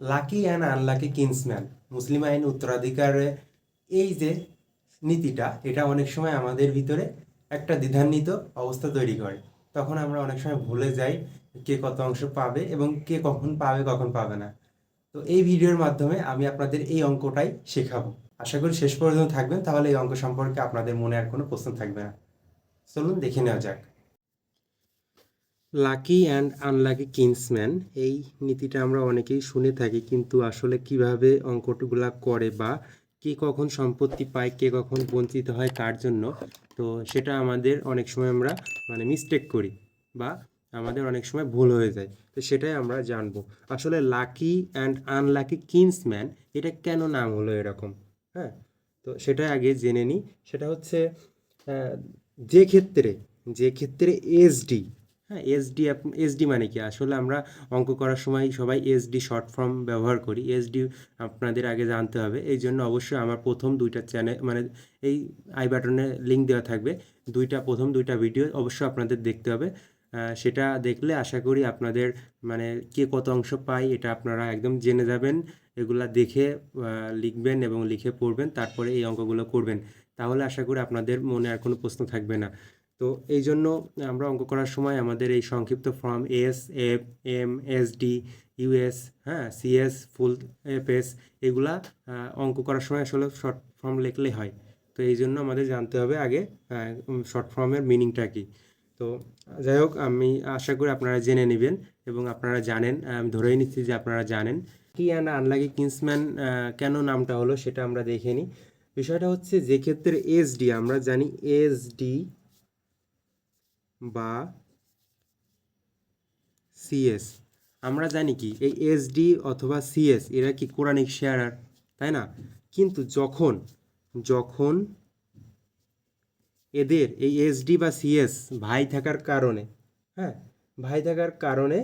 Lucky and unlucky kinsman মুসলিম আইন উত্তরাধিকারে এই যে নীতিটা, এটা অনেক সময় আমাদের ভিতরে একটা দ্বিধান্বিত অবস্থা তৈরি করে। তখন আমরা অনেক সময় ভুলে যাই কে কত অংশ পাবে এবং কে কখন পাবে কখন পাবে না। তো এই ভিডিওর মাধ্যমে আমি আপনাদের এই অঙ্কটাই শেখাবো। আশা করি শেষ পর্যন্ত থাকবেন, তাহলে এই অঙ্ক সম্পর্কে আপনাদের মনে আর কোনো প্রশ্ন থাকবে না। চলুন দেখে নেওয়া যাক। লাকি অ্যান্ড আনলাকি কিন্সম্যান এই নীতিটা আমরা অনেকেই শুনে থাকি, কিন্তু আসলে কীভাবে অঙ্কগুলা করে বা কে কখন সম্পত্তি পায়, কে কখন বঞ্চিত হয়, কার জন্য, তো সেটা আমাদের অনেক সময় আমরা মানে মিস্টেক করি বা আমাদের অনেক সময় ভুল হয়ে যায়, তো সেটাই আমরা জানব। আসলে লাকি অ্যান্ড আনলাকি কিন্সম্যান এটা কেন নাম হলো এরকম? হ্যাঁ তো সেটা আগে জেনে নিই, সেটা হচ্ছে যে ক্ষেত্রে যে ক্ষেত্রে এসডি হ্যাঁ এসডি এসডি মানে কি? আসলে আমরা অঙ্ক করার সময় সবাই এসডি শর্ট ফর্ম ব্যবহার করি। এসডি আপনাদের আগে জানতে হবে। এই জন্য অবশ্যই আমার প্রথম দুইটা চ্যানেল মানে এই আই বাটনে লিঙ্ক দেওয়া থাকবে। দুইটা, প্রথম দুইটা ভিডিও অবশ্যই আপনাদের দেখতে হবে। সেটা দেখলে আশা করি আপনাদের মানে কে কত অংশ পায় এটা আপনারা একদম জেনে যাবেন। এগুলা দেখে লিখবেন এবং লিখে পড়বেন। তারপরে এই অঙ্কগুলো করবেন। তাহলে আশা করি আপনাদের মনে আর কোনো প্রশ্ন থাকবে না। তো এই জন্য আমরা অঙ্ক করার সময় আমাদের এই সংক্ষিপ্ত form S F M S D US হ্যাঁ সিএস ফুল এফ এস এগুলা অঙ্ক করার সময় আসলে শর্ট ফর্ম লিখলেই হয়। তো এই জন্য আমাদের জানতে হবে আগে শর্ট ফর্মের মিনিংটা কী। তো যাই হোক, আমি আশা করি আপনারা জেনে নেবেন এবং আপনারা জানেন আমি ধরেই নিচ্ছি যে আপনারা জানেন। কি অ্যান্ড আনলাকি কিংসম্যান কেন নামটা হলো সেটা আমরা দেখে নিই। বিষয়টা হচ্ছে যে ক্ষেত্রে এসডি আমরা জানি এসডি বা সিএস আমরা জানি কি, এই এসডি অথবা সিএস এরা কি কোরআনিক শেয়ারার, তাই না? কিন্তু যখন যখন এদের এই এসডি বা সিএস ভাই থাকার কারণে হ্যাঁ ভাই থাকার কারণে,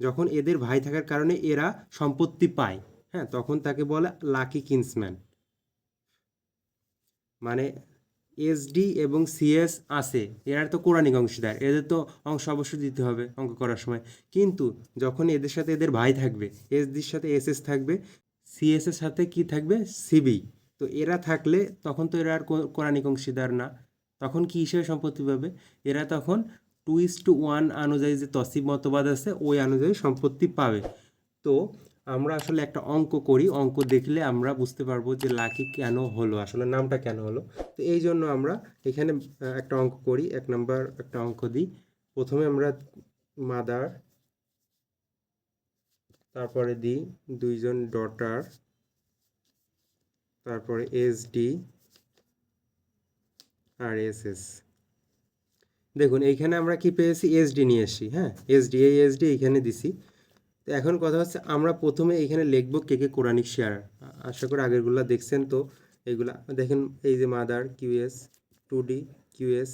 যখন এদের ভাই থাকার কারণে এরা সম্পত্তি পায় হ্যাঁ তখন তাকে বলে লাকি কিন্সম্যান। মানে এসডি এবং সিএস আছে। এরা তো কোরআনিক অংশীদার। এদের তো অংশ অবশ্যই দিতে হবে অঙ্ক করার সময়। কিন্তু যখন এদের সাথে এদের ভাই থাকবে এসডির সাথে এসএস থাকবে সিএস এর সাথে কি থাকবে? সিবি তো এরা থাকলে তখন তো এরা আর কোরআনিক অংশীদার না। তখন কি হিসেবে সম্পত্তি পাবে? এরা তখন টু ইস টু ওয়ান অনুযায়ী যে তসিব মতবাদ আছে, ওই অনুযায়ী সম্পত্তি পাবে। তো আমরা আসলে একটা অঙ্ক করি, অঙ্ক দেখলে আমরা বুঝতে পারব যে লাকি কেন হলো, আসলে নামটা কেন হলো। তো এই জন্য আমরা এখানে একটা অঙ্ক করি, এক নাম্বার একটা অঙ্ক দিই। প্রথমে আমরা মাদার, তারপরে দিই দুইজন ডটার, তারপরে S D R S S. দেখুন, এইখানে আমরা কি পেয়েছি? এসডি নিয়ে এসছি হ্যাঁ? এসডি এই এসডি এইখানে দিছি। তো এখন কথা হচ্ছে আমরা প্রথমে এইখানে লিখব কে কে কোরআনিক শেয়ার। আশা করি আগেরগুলো দেখছেন তো। এইগুলা দেখেন এই যে mother QS two D QS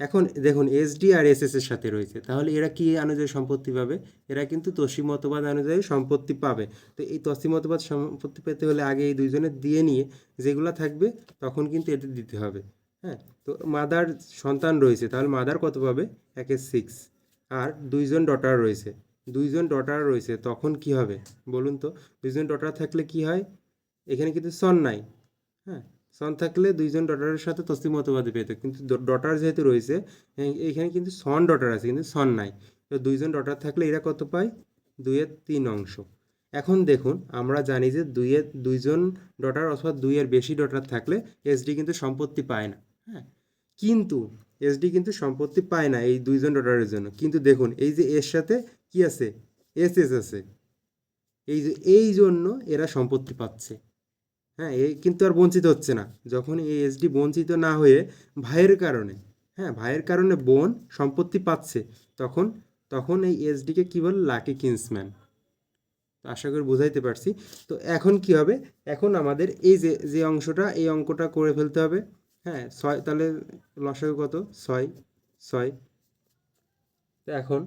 এখন দেখুন এসডি আর এস এর সাথে রয়েছে। তাহলে এরা কি অনুযায়ী সম্পত্তি পাবে? এরা কিন্তু তসি মতবাদ অনুযায়ী সম্পত্তি পাবে। তো এই তসি মতবাদ সম্পত্তি পেতে হলে আগে এই দুইজনের দিয়ে নিয়ে যেগুলো থাকবে, তখন কিন্তু এদের দিতে হবে। হ্যাঁ তো মাদার সন্তান রয়েছে। তাহলে মাদার কত পাবে? একে সিক্স আর দুইজন ডটার রয়েছে। দুইজন ডটার রয়েছে, তখন কি হবে? বলুন তো, দুইজন ডটার থাকলে কি হয়? এখানে কিন্তু সন নাই হ্যাঁ? সন থাকলে দুইজন ডটারের সাথে তসলিম মতবাদে পেত কিন্তু ডটার যেহেতু রয়েছে এখানে কিন্তু সন ডটার আছে, কিন্তু সন নাই। তো দুইজন ডটার থাকলে এরা কত পায়? দুইয়ের তিন অংশ। এখন দেখুন, আমরা জানি যে দুইয়ের দুইজন ডটার অথবা দুইয়ের বেশি ডটার থাকলে এসডি কিন্তু সম্পত্তি পায় না হ্যাঁ? কিন্তু এসডি কিন্তু সম্পত্তি পায় না এই দুইজন ডটারের জন্য। কিন্তু দেখুন, এই যে এর সাথে কি আছে? এস এস আছে। এই যে, এই জন্য এরা সম্পত্তি পাচ্ছে। হ্যাঁ এই কিন্তু আর বঞ্চিত হচ্ছে না। যখন এই এসডি বঞ্চিত না হয়ে ভাইয়ের কারণে হ্যাঁ ভাইয়ের কারণে বোন সম্পত্তি পাচ্ছে, তখন তখন এই এসডিকে কী বলে? লাকি কিন্সম্যান তো আশা করি বুঝাইতে পারছি। তো এখন কি হবে? এখন আমাদের এই যে যে অংশটা, এই অঙ্কটা করে ফেলতে হবে। হ্যাঁ ছয় তাহলে লসাগু কত? ছয় ছয়। তো এখন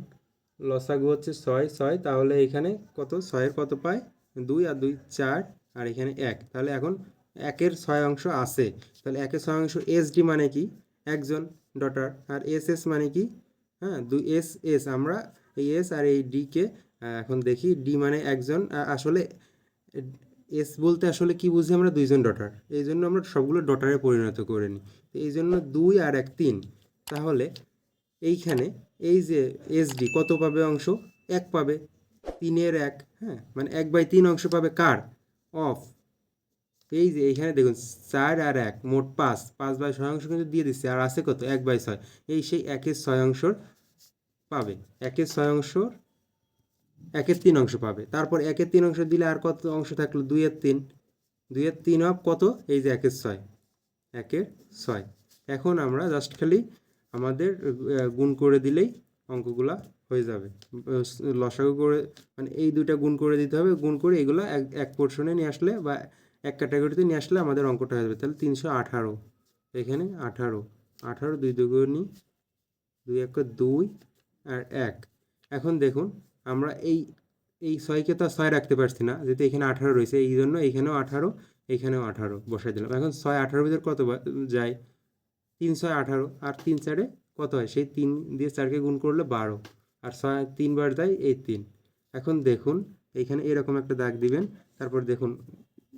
লসাগু হচ্ছে ছয় ছয়, তাহলে এখানে কত? ছয়ের কত পায়? দুই আর দুই চার, আর এখানে এক। তাহলে এখন একের ছয় অংশ আছে। তাহলে একের ছয় অংশ এস ডি মানে কি? একজন ডটার। আর এস এস মানে কি? হ্যাঁ দুই এস এস আমরা এই এস আর এই ডিকে এখন দেখি ডি মানে একজন আসলে এস বলতে আসলে কি বুঝি আমরা? দুইজন ডটার এই জন্য আমরা সবগুলো ডটারে পরিণত করে নিই। তো এই জন্য দুই আর এক তিন। তাহলে এইখানে এই যে এস ডি কত পাবে অংশ? এক পাবে। তিনের এক হ্যাঁ? মানে এক বাই তিন অংশ পাবে কার? অফ এই যে এইখানে দেখুন, চার আর এক, মোট পাঁচ। পাঁচ বাই ছয় অংশ কিন্তু দিয়ে দিচ্ছে। আর আছে কত? এক বাই ছয়। এই সেই একের ছয় অংশর পাবে। একের ছয় অংশর একের তিন অংশ পাবে। তারপর একের তিন অংশ দিলে আর কত অংশ থাকল? দুইয়ের তিন। দুইয়ের তিন অফ কত? এই যে একের ছয়। একের ছয়। এখন আমরা জাস্ট খালি আমাদের গুণ করে দিলেই অঙ্কগুলা হয়ে যাবে। লসাগু করে মানে এই দুইটা গুণ করে দিতে হবে। গুণ করে এগুলো এক এক পোর্শনে নিয়ে আসলে বা এক ক্যাটাগরিতে নিয়ে আসলে আমাদের অঙ্কটা হয়ে যাবে। তাহলে তিনশো আঠারো। এখানে আঠারো। আঠারো দুই দুগুণি দুই এক দুই আর এক। এখন দেখুন আমরা এই এই ছয়কে তো ছয় রাখতে পারছি না। যেহেতু এখানে আঠারো রয়েছে, এই জন্য এইখানেও আঠারো এইখানেও আঠারো বসাই দিলাম। এখন ছয় আঠারোর ভিতর কত যায়? তিন ছয় আঠারো, আর তিন চারে কত হয়? সেই তিন দিয়ে চারকে গুণ করলে বারো, আর ছয় তিনবার দেয় এই তিন। এখন দেখুন এইখানে এরকম একটা দাগ দিবেন। তারপর দেখুন,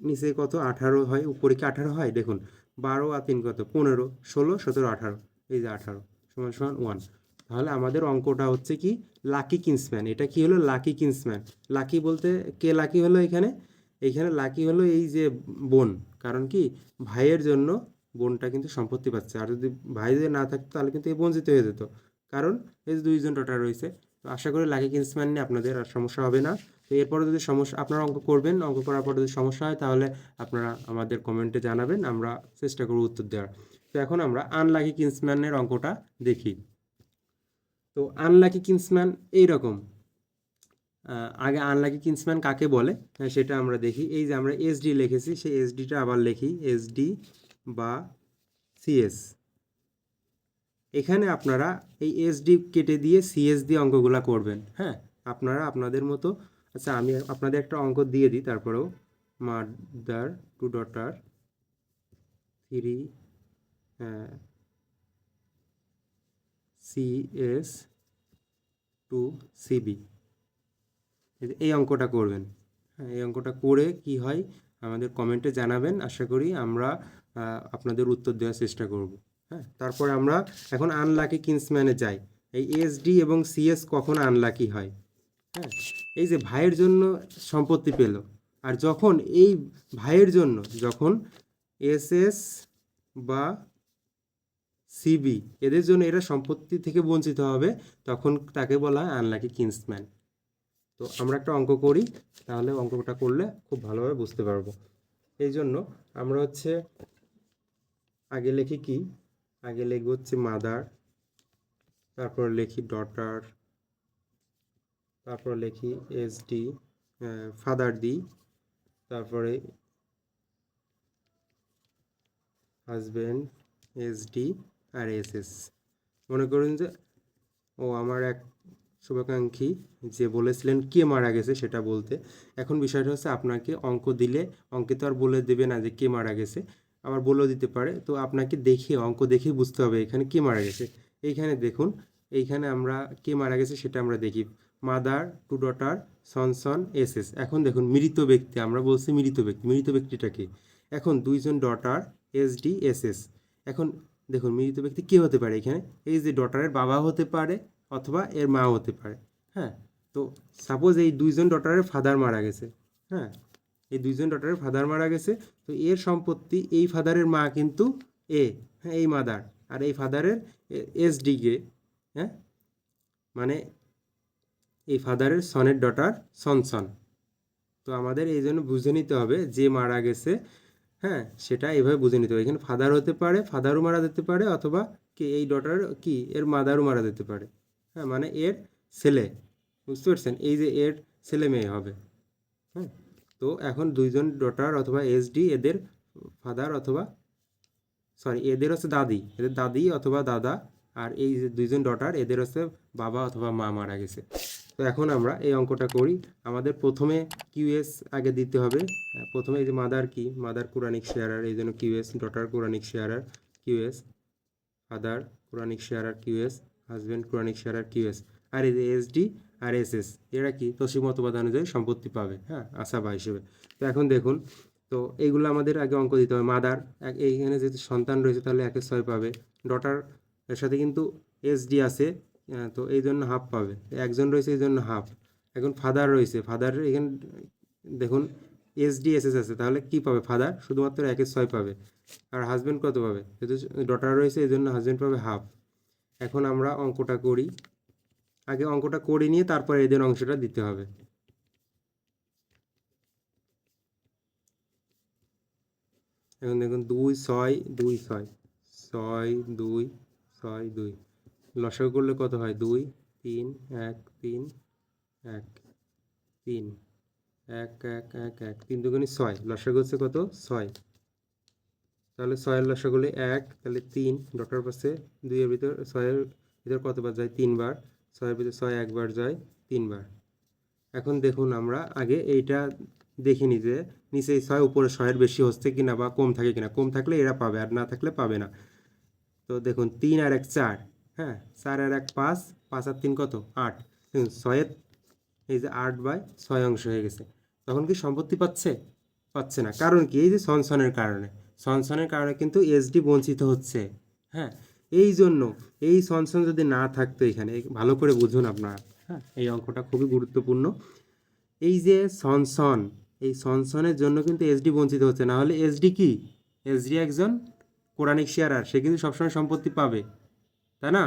নিচে কত? আঠারো হয়, উপরে কি আঠারো হয়? দেখুন, বারো আর তিন কত? পনেরো, ষোলো, সতেরো, আঠারো, এই যে আঠারো, সমান সমান ওয়ান। তাহলে আমাদের অঙ্কটা হচ্ছে কি লাকি কিংসম্যান এটা কি হলো? লাকি কিন্সম্যান লাকি বলতে কে লাকি হলো এখানে? এইখানে লাকি হলো এই যে বোন। কারণ কি? ভাইয়ের জন্য বোনটা কিন্তু সম্পত্তি পাচ্ছে। আর যদি ভাই যদি না থাকতো, তাহলে কিন্তু এই বঞ্চিত হয়ে যেত। কারণ এই যে দুইজন ডটার রয়েছে, তো আশা করি লাকি কিংসম্যান নিয়ে আপনাদের আর সমস্যা হবে না। তো এরপরে যদি সমস্যা, আপনারা অঙ্ক করবেন, অঙ্ক করার পর যদি সমস্যা হয়, তাহলে আপনারা আমাদের কমেন্টে জানাবেন, আমরা চেষ্টা করব উত্তর দেওয়ার। তো এখন আমরা আনলাকি কিংসম্যানের অঙ্কটা দেখি। তো আনলাকি কিংসম্যান এইরকম। আগে আনলাকি কিন্সম্যান কাকে বলে? হ্যাঁ, সেটা আমরা দেখি। এই যে আমরা এসডি লিখেছি সেই এসডিটা আবার লিখি। এসডি বা সিএস এখানে আপনারা এই এসডি কেটে দিয়ে সিএস দিয়ে অঙ্কগুলা করবেন। হ্যাঁ আপনারা আপনাদের মতো আচ্ছা আমি আপনাদের একটা অঙ্ক দিয়ে দিই তারপরেও mother two daughter three CS two CB এই অঙ্কটা করবেন। হ্যাঁ এই অঙ্কটা করে কি হয় আমাদের কমেন্টে জানাবেন। আশা করি আমরা আপনাদের উত্তর দেওয়ার চেষ্টা করব। হ্যাঁ তারপরে আমরা এখন আনলাকি কিন্সম্যানে যাই। এই এসডি এবং সিএস কখন আনলাকি হয়? হ্যাঁ এই যে ভাইয়ের জন্য সম্পত্তি পেল। আর যখন এই ভাইয়ের জন্য, যখন এসএস বা সিবি এদের জন্য এরা সম্পত্তি থেকে বঞ্চিত হবে, তখন তাকে বলা হয় আনলাকি কিন্সম্যান তো আমরা একটা অঙ্ক করি, তাহলে অঙ্কটা করলে খুব ভালোভাবে বুঝতে পারব। এই জন্য আমরা হচ্ছে আগে লিখি কি? আগে লিখব হচ্ছে মাদার তারপর লিখি ডটার তারপর লিখি এস ডি ফাদার দি, তারপরে husband S D R S S. মনে করুন যে ও আমার এক শুভাকাঙ্ক্ষী, যে বলেছিলেন কে মারা গেছে সেটা বলতে। এখন বিষয়টা হচ্ছে আপনাকে অঙ্ক দিলে, অঙ্কে তো আর বলে দেবে না যে কে মারা গেছে, আবার বলেও দিতে পারে। তো আপনাকে দেখে, অঙ্ক দেখে বুঝতে হবে এখানে কে মারা গেছে। এইখানে দেখুন, এইখানে আমরা কে মারা গেছে সেটা আমরা দেখি। Mother two daughter son son S S. এখন দেখুন, মৃত ব্যক্তি, আমরা বলছি মৃত ব্যক্তি। মৃত ব্যক্তিটাকে এখন দুইজন daughter S D S S. এখন দেখুন, মৃত ব্যক্তি কে হতে পারে এখানে? এই যে ডটারের বাবা হতে পারে অথবা এর মা হতে পারে হ্যাঁ? তো সাপোজ এই দুইজন ডটারের ফাদার মারা গেছে হ্যাঁ? এই দুইজন ডটারের ফাদার মারা গেছে, তো এর সম্পত্তি এই ফাদারের মা কিন্তু এ হ্যাঁ এই মাদার আর এই ফাদারের এস ডিকে হ্যাঁ? মানে এই ফাদারের সনের ডটার সনসন তো আমাদের এই জন্য বুঝে নিতে হবে যে মারা গেছে হ্যাঁ সেটা এভাবে বুঝে নিতে হবে। এখানে ফাদার হতে পারে ফাদারও মারা যেতে পারে, অথবা কি, এই ডটার কি, এর মাদারও মারা যেতে পারে। হ্যাঁ মানে এর ছেলে, বুঝতে পারছেন? এই যে এর ছেলে মেয়ে হবে। হ্যাঁ তো এখন দুইজন ডটার অথবা এসডি এদের ফাদার অথবা সরি এদের হচ্ছে দাদি, এদের দাদি অথবা দাদা, আর এই যে দুইজন ডটার এদের হচ্ছে বাবা অথবা মা মারা গেছে। তো এখন আমরা এই অঙ্কটা করি। আমাদের প্রথমে কিউএস আগে দিতে হবে। প্রথমে এই যে মাদার কি মাদার কোরআনিক শেয়ারার এই জন্য QS daughter Quranic sharer QS father Quranic sharer QS husband Quranic sharer QS আর এই যে এসডি আর এস এস এরা কি? তসিম মতবাদ অনুযায়ী সম্পত্তি পাবে হ্যাঁ আশাবা হিসেবে। তো এখন দেখুন, তো এইগুলো আমাদের আগে অঙ্ক দিতে হবে। মাদার এইখানে যেহেতু সন্তান রয়েছে তাহলে একের ছয় পাবে। ডটার এর সাথে কিন্তু এস ডি আছে। তো এই জন্য হাফ পাবে। একজন রয়েছে এই জন্য হাফ এখন ফাদার রয়েছে। ফাদার এখানে, দেখুন এস ডি এস এস আছে। তাহলে কি পাবে? ফাদার শুধুমাত্র একের ছয় পাবে। আর হাজব্যান্ড কত পাবে? যেহেতু ডটার রয়েছে, এই জন্য হাজব্যান্ড পাবে হাফ এখন আমরা অঙ্কটা করি। আগে অঙ্কটা করে নিয়ে তারপরে এদের অংশটা দিতে হবে। এখন দেখুন, দুই, ছয় দুই, ছয়। ছয়, দুই ছয়, দুই। লসাগু করলে কত হয়? দুই, তিন, এক তিন এক তিন, এক এক এক এক, তিন দুগুণি ছয়। লসাগু হচ্ছে কত? ছয়। তাহলে ছয়ের লসাগু এক, তাহলে তিন। ডটার পাশে দুইয়ের ভিতর, ছয়ের ভিতর কতবার যায়? তিনবার। ছয়ের ভিতর ছয় একবার যায়, তিনবার। এখন দেখুন আমরা আগে এইটা দেখে নিই যে নিচে ছয়, উপরে ছয়ের বেশি হচ্ছে কিনা বা কম থাকে কিনা। কম থাকলে এরা পাবে, আর না থাকলে পাবে না। তো দেখুন, তিন আর এক চার। হ্যাঁ চার আর এক পাঁচ পাঁচ আর তিন কত? আট। ছয়ের এই যে আট বাই ছয় অংশ হয়ে গেছে। তখন কি সম্পত্তি পাচ্ছে? পাচ্ছে না। কারণ কি? এই যে সনসনের কারণে। সনসনের কারণে কিন্তু এসডি বঞ্চিত হচ্ছে। হ্যাঁ এই জন্য এই সনসন যদি না থাকতো এখানে ভালো করে বুঝুন আপনারা। হ্যাঁ এই অঙ্কটা খুবই গুরুত্বপূর্ণ। এই যে সনসন এই সনসনের জন্য কিন্তু এসডি বঞ্চিত হচ্ছে। না হলে এসডি কি? এসডি একজন কোরআনিক শেয়ারার সে কিন্তু সবসময় সম্পত্তি পাবে। তাই না?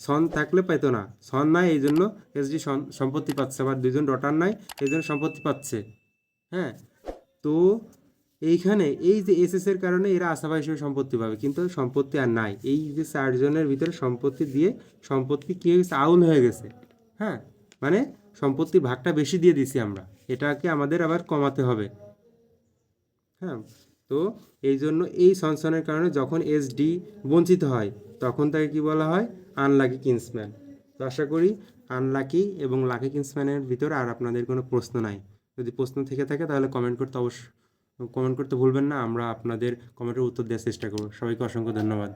সন থাকলে পেতো না। সন নাই, এই জন্য এসডি সম্পত্তি পাচ্ছে। আবার দুজন ডটার নাই, এই জন্য সম্পত্তি পাচ্ছে। হ্যাঁ? তো এইখানে এই যে এস এর কারণে এরা আশাবা হিসেবে সম্পত্তি পাবে। কিন্তু সম্পত্তি আর নাই। এই যে চারজনের ভিতরে সম্পত্তি দিয়ে সম্পত্তি কি হয়ে গেছে? আউল হয়ে গেছে। হ্যাঁ? মানে সম্পত্তির ভাগটা বেশি দিয়ে দিছি আমরা। এটাকে আমাদের আবার কমাতে হবে। হ্যাঁ? তো এই জন্য এই সনসনের কারণে যখন এসডি বঞ্চিত হয়, তখন তাকে কি বলা হয়? আনলাকি কিংসম্যান তো আশা করি আনলাকি এবং লাকি কিংসম্যানের ভিতরে আর আপনাদের কোনো প্রশ্ন নাই। যদি প্রশ্ন থেকে থাকে তাহলে কমেন্ট করতে অবশ্য কমেন্ট করতে ভুলবেন না। আমরা আপনাদের কমেন্টের উত্তর দেওয়ার চেষ্টা করব। সবাইকে অসংখ্য ধন্যবাদ।